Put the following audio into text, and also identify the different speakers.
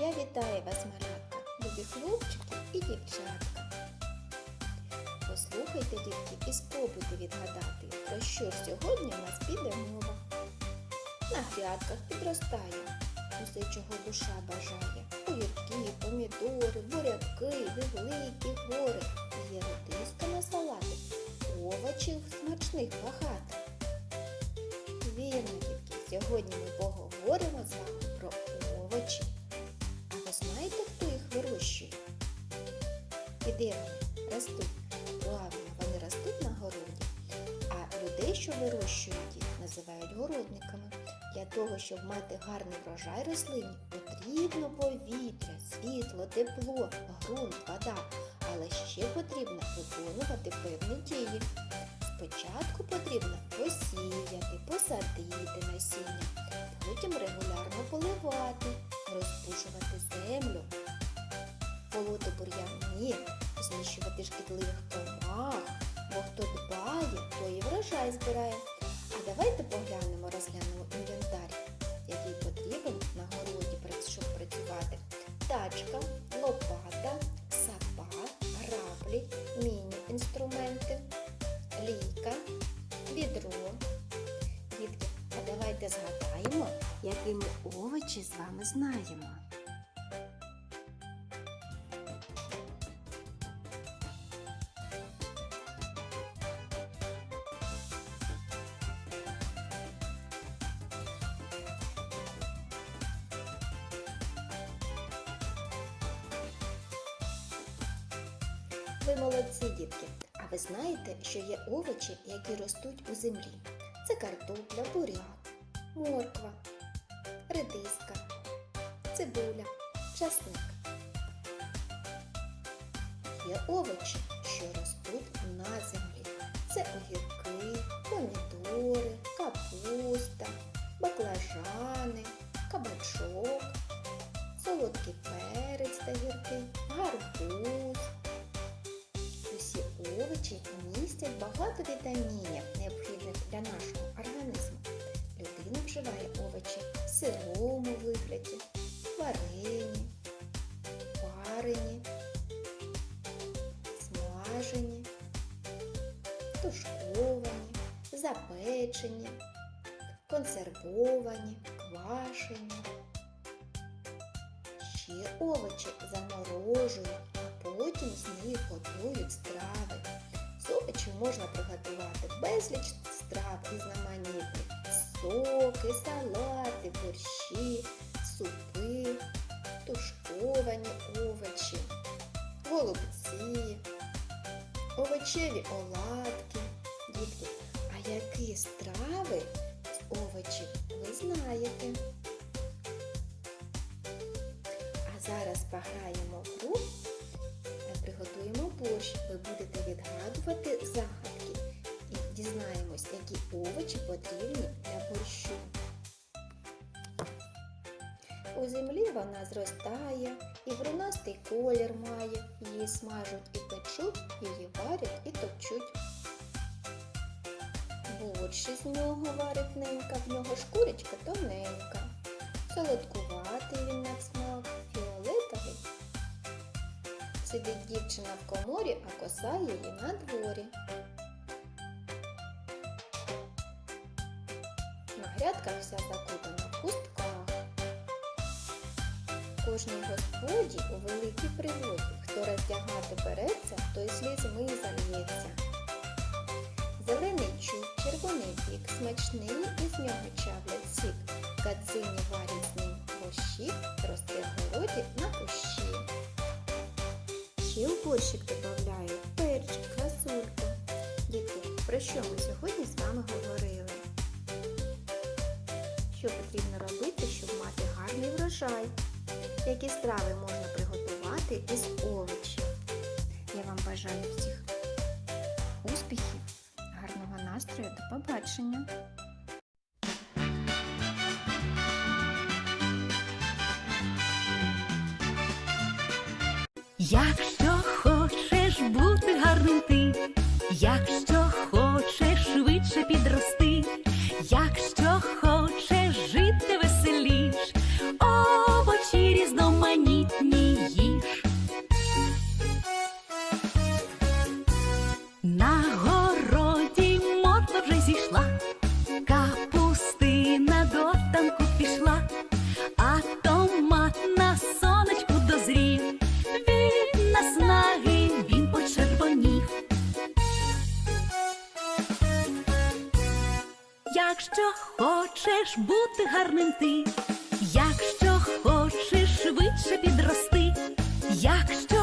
Speaker 1: Я вітаю вас, малятка, любі хлопчики і дівчатка. Послухайте, дітки, і спробуйте відгадати, про що сьогодні у нас піде мова. На грядках підростає усе, чого душа бажає. Огірки, помідори, буряки, великі гори. Є редиска на салати, овочів смачних багато. Вірно, дітки, сьогодні ми поговоримо з вами де ростуть? Правильно, вони ростуть на городі. А людей, що вирощують їх, називають городниками. Для того, щоб мати гарний врожай рослині, потрібно повітря, світло, тепло, ґрунт, вода. Але ще потрібно виконувати певні дії. Спочатку потрібно посіяти, посадити насіння, потім регулярно поливати, розпушувати землю, полоти бур'яни, знищувати шкідливих комах, бо хто дбає, то і врожай збирає. А давайте поглянемо, розглянемо інвентар, який потрібен на городі, щоб працювати. Тачка, лопата, сапа, граблі, міні-інструменти, лійка, відро. Дітки, а давайте згадаємо, які ми овочі з вами знаємо. Ви молодці, дітки. А ви знаєте, що є овочі, які ростуть у землі? Це картопля, буряк, морква, редиска, цибуля, часник. Є овочі, що ростуть на землі. Це огірки, помідори, капуста, баклажани, кабачок, солодкий перець та гірки, гарбуз. Овочі містять багато вітамінів, необхідних для нашого організму. Людина вживає овочі в сирому вигляді, варені, парені, смажені, тушковані, запечені, консервовані, квашені. Ще овочі заморожують, можна приготувати безліч страв різноманітних. Соки, салати, борщі, супи, тушковані овочі, голубці, овочеві оладки. Дітки, а які страви з овочів ви знаєте? Відгадувати загадки і дізнаємось, які овочі потрібні для борщу. У землі вона зростає і брунастий колір має. Її смажуть і печуть, її варять і топчуть. Борщ із нього варить ненька, в нього шкурочка тоненька. Солодкуватий він на Сидить дівчина в коморі, а коса її на дворі. На грядках вся закутана в пустках. Кожній господі у великій пригоді, хто роздягати береться, той слізьми зальється. Зелений чуб, червоний бік, смачний із нього чавлять сік. Кацині варять з ним борщі, росте Ще у борщик додаю перчик, красульку. Дітки, про що ми сьогодні з вами говорили? Що потрібно робити, щоб мати гарний врожай? Які страви можна приготувати із овочів? Я вам бажаю всіх успіхів, гарного настрою, до побачення!
Speaker 2: Якщо Якщо хочеш бути гарним ти, якщо хочеш швидше підрости, якщо